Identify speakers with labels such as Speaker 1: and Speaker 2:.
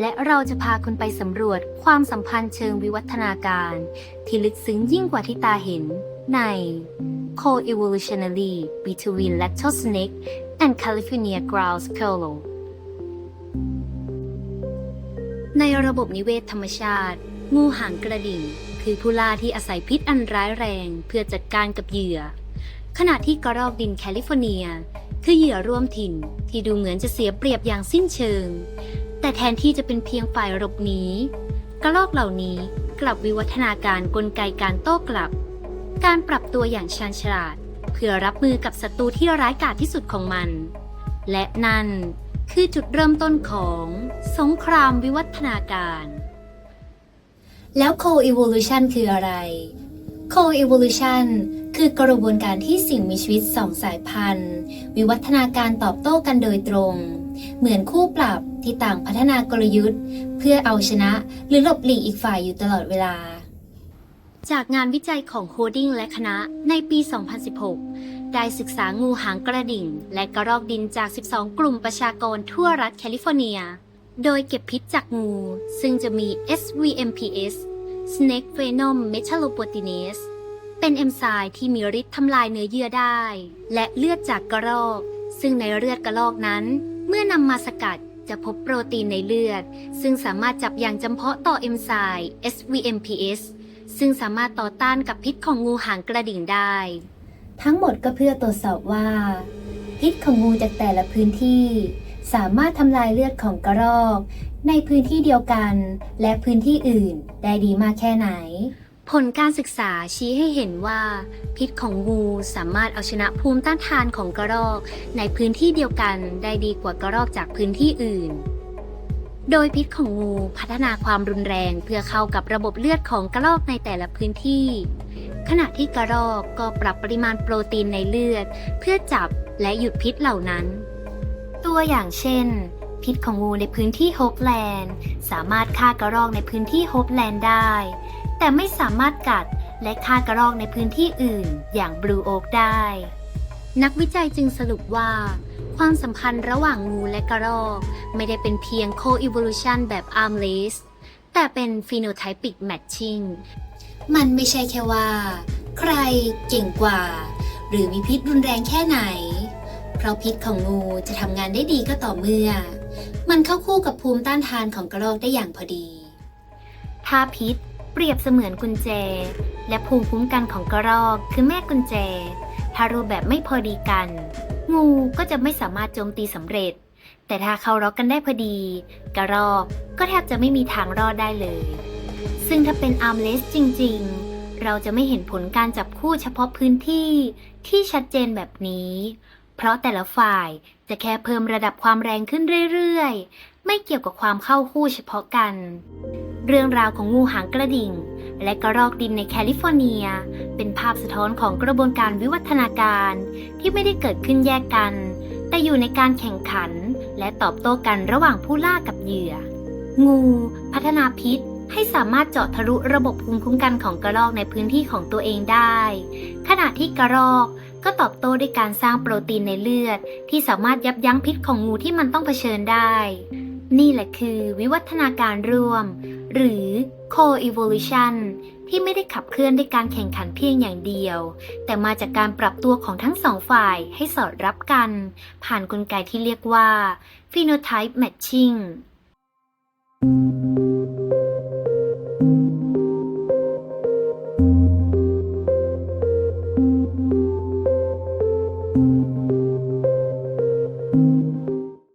Speaker 1: และเราจะพาคุณไปสำรวจความสัมพันธ์เชิงวิวัฒนาการ ที่ลึกซึ้งยิ่งกว่าที่ตาเห็นใน Co-evolutionary between lactose snake and California grouse squirrel ในระบบนิเวศธรรมชาติ งูหางกระดิ่ง คือผู้ล่าที่อาศัยพิษอันร้ายแรงเพื่อจัดการกับเหยื่อ ขณะที่กระรอกดินแคลิฟอร์เนีย คือเหยื่อร่วมถิ่นที่ดูเหมือนจะเสียเปรียบอย่างสิ้นเชิง แต่แทนที่จะเป็นเพียงฝ่ายรบหนีกระรอกเหล่านี้กลับวิวัฒนาการกลไกการโต้กลับ การปรับตัวอย่างชาญฉลาด เพื่อรับมือกับศัตรูที่ร้ายกาจที่สุดของมัน และนั่นคือจุดเริ่มต้นของสงครามวิวัฒนาการ แล้ว co-evolution คืออะไร co-evolution คือกระบวนการที่สิ่งมีชีวิตสองสายพันธุ์ วิวัฒนาการตอบโต้กันโดยตรง เหมือนคู่ปรับ ที่ต่างพัฒนากลยุทธ์ เพื่อเอาชนะหรือหลบหลีกอีกฝ่ายอยู่ตลอดเวลา จากงานวิจัยของโฮดิงและคณะในปี 2016 ได้ศึกษางูหางกระดิ่ง และกระรอกดินจาก 12 กลุ่มประชากรทั่วรัฐแคลิฟอร์เนีย โดยเก็บพิษจากงู ซึ่งจะมี SVMPS Snake Venom Metalloproteinase เป็นเอนไซม์ที่มีฤทธิ์ทำลายเนื้อเยื่อได้ และเลือดจากกระรอก ซึ่งในเลือดกระรอกนั้น เมื่อนำมาสกัด จะพบโปรตีนในเลือด ซึ่งสามารถจับอย่างจำเพาะต่อเอนไซม์ SVMPS ซึ่งสามารถต่อต้านกับพิษของงูหางกระดิ่งได้ ทั้งหมดก็เพื่อตรวจสอบว่า พิษของงูจากแต่ละพื้นที่ สามารถทำลายเลือดของกระรอก ในพื้นที่เดียวกัน และพื้นที่อื่นได้ดีมากแค่ไหน ผลการศึกษาชี้ให้เห็นว่า พิษของงูสามารถเอาชนะภูมิต้านทานของกระรอก ในพื้นที่เดียวกันได้ดีกว่ากระรอกจากพื้นที่อื่น โดยพิษของงูพัฒนาความรุนแรงเพื่อเข้ากับระบบเลือดของกระรอกในแต่ละพื้นที่ ขณะที่กระรอกก็ปรับปริมาณโปรตีนในเลือด เพื่อจับและหยุดพิษเหล่านั้น ตัวอย่างเช่นพิษของงูในพื้นที่โฮปแลนด์ สามารถฆ่ากระรอกในพื้นที่โฮปแลนด์ได้ แต่ไม่สามารถกัดและฆ่ากระรอกในพื้นที่อื่น อย่างบลูโอ๊กได้ นักวิจัยจึงสรุปว่า ความสัมพันธ์ระหว่างงูและกระรอก ไม่ได้เป็นเพียง co-evolution แบบ armless แต่เป็น phenotypic matching มันไม่ใช่แค่ว่า ใครเก่งกว่า หรือมีพิษรุนแรงแค่ไหน เพราะพิษของงูจะทำงานได้ดีก็ต่อเมื่อ มันเข้าคู่กับภูมิต้านทานของกระรอกได้อย่างพอดี ถ้าพิษ เปรียบเสมือนกุญแจ และภูมิคุ้มกันของกระรอกคือแม่กุญแจ ถ้ารูปแบบไม่พอดีกัน งูก็จะไม่สามารถโจมตีสำเร็จ แต่ถ้าเข้าร็อกกันได้พอดี กระรอกก็แทบจะไม่มีทางรอดได้เลย ซึ่งถ้าเป็นอาร์มเลสจริง ๆ เราจะไม่เห็นผลการจับคู่เฉพาะพื้นที่ที่ชัดเจนแบบนี้ เพราะแต่ละฝ่ายจะแค่เพิ่มระดับความแรงขึ้นเรื่อยๆ ไม่เกี่ยวกับความเข้าคู่เฉพาะกัน เรื่องราวของงูหางกระดิ่ง และกระรอกดินในแคลิฟอร์เนีย เป็นภาพสะท้อนของกระบวนการวิวัฒนาการที่ไม่ได้เกิดขึ้นแยกกัน แต่อยู่ในการแข่งขัน และตอบโต้กันระหว่างผู้ล่ากับเหยื่อ งู พัฒนาพิษให้สามารถเจาะทะลุระบบภูมิคุ้มกันของกระรอกในพื้นที่ของตัวเองได้ ขณะที่กระรอกก็ตอบโต้ด้วยการสร้างโปรตีนในเลือด ที่สามารถยับยั้งพิษของงูที่มันต้องเผชิญได้ นี่แหละคือวิวัฒนาการร่วม หรือ co-evolution ที่ไม่ได้ขับเคลื่อนด้วยการแข่งขันเพียงอย่างเดียว แต่มาจากการปรับตัวของทั้งสองฝ่ายให้สอดรับกัน ผ่านนกลไกที่เรียกว่า phenotype matching